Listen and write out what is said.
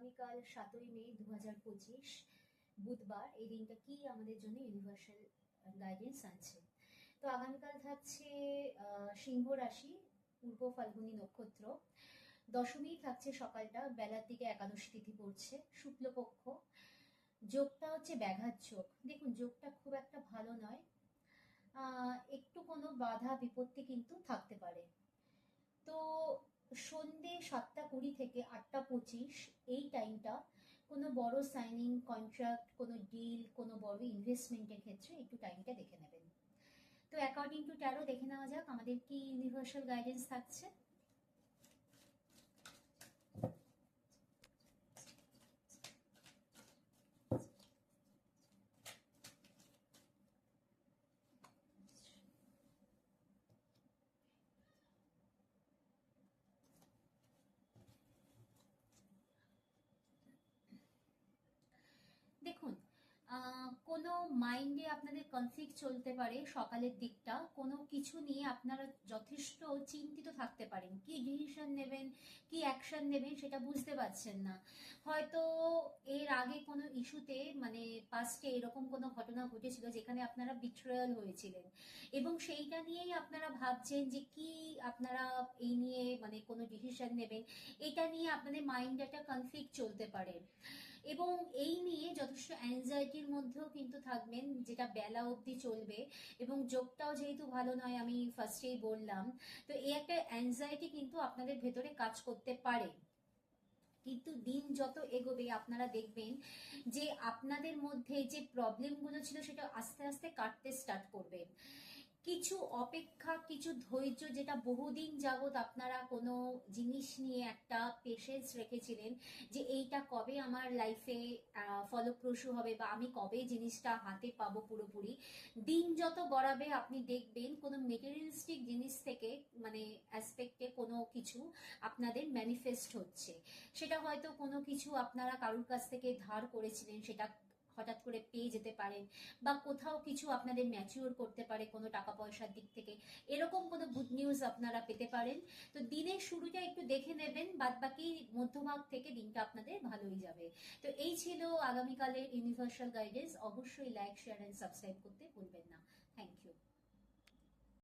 আগামীকাল সাতই মে দু হাজার পঁচিশ, বুধবার এই দিনটা কি আমাদের জন্য ইউনিভার্সাল গাইডেন্স আনছে তো আগামীকাল থাকছে সিংহ রাশি, পূর্ব ফাল্গুনী নক্ষত্র। দশমী থাকছে সকালটা, বেলার দিকে একাদশী তিথি পড়ছে, শুক্লপক্ষ। যোগটা হচ্ছে ব্যাঘাত যোগ। দেখুন, যোগটা খুব একটা ভালো নয়। একটু কোনো বাধা, বিপত্তি কিন্তু থাকতে পারে। তো সন্ধে সাতটা কুড়ি থেকে আটটা পঁচিশ এই টাইমটা কোনো বড় সাইনিং কন্ট্রাক্ট কোনো ডিল কোনো বড় ইনভেস্টমেন্টের ক্ষেত্রে একটু টাইমটা দেখে নেবেন। তো অ্যাকর্ডিং টু ট্যারো দেখে নেওয়া যাক, আমাদের কি ইউনিভার্সাল গাইডেন্স থাকছে দেখুন আহ, কোনো মাইন্ডে আপনাদের কনফ্লিক্ট চলতে পারে সকালের দিকটা, কোনো কিছু নিয়ে আপনারা যথেষ্ট চিন্তিত থাকতে পারেন। কি ডিসিশন নেবেন, কি অ্যাকশন নেবেন সেটা বুঝতে পারছেন না। হয়তো এর আগে কোনো ইস্যুতে মানে পাস্টে এরকম কোনো ঘটনা ঘটেছিল যেখানে আপনারা বিট্রয়াল হয়েছিলেন। এবং সেইটা নিয়েই আপনারা ভাবছেন যে কি আপনারা এই নিয়ে মানে কোনো ডিসিশন নেবেন, এটা নিয়ে আপনাদের মাইন্ডে একটা কনফ্লিক্ট চলতে পারে। এবং এই নিয়ে যথেষ্ট অ্যাংজাইটির মধ্যেও কিন্তু থাকবেন, যেটা বেলা অবধি চলবে। এবং যোগটাও যেহেতু ভালো নয়, আমি ফার্স্টেই বললাম। তো এই একটা অ্যাংজাইটি কিন্তু আপনাদের ভেতরে কাজ করতে পারে। কিন্তু দিন যত এগোবে, আপনারা দেখবেন যে আপনাদের মধ্যে যে প্রবলেমগুলো ছিল, সেটা আস্তে আস্তে কাটতে স্টার্ট করবে। কিছু অপেক্ষা, কিছু ধৈর্য যেটা বহুদিন যাবৎ আপনারা কোনো জিনিস নিয়ে একটা পেশেন্স রেখেছিলেন যে এইটা কবে আমার লাইফে ফলপ্রসূ হবে বা আমি কবে জিনিসটা হাতে পাবো পুরোপুরি। দিন যত গড়াবে আপনি দেখবেন কোনো মেটেরিয়ালিস্টিক জিনিস থেকে মানে অ্যাসপেক্টে কোনো কিছু আপনাদের ম্যানিফেস্ট হচ্ছে। সেটা হয়তো কোনো কিছু আপনারা কারুর কাছ থেকে ধার করেছিলেন, সেটা হঠাৎ করে পেয়ে যেতে পারেন বা কোথাও কিছু আপনাদের ম্যাচিওর করতে পারে কোনো টাকা পয়সার দিক থেকে, এরকম কোনো গুড নিউজ আপনারা পেতে পারেন। তো দিনের শুরুটা একটু দেখে নেবেন, বাদ বাকি মধ্যভাগ থেকে দিনটা আপনাদের ভালোই যাবে। তো এই ছিল আগামীকালের ইউনিভার্সাল গাইডেন্স অবশ্যই লাইক শেয়ার অ্যান্ড সাবস্ক্রাইব করতে ভুলবেন না। Thank you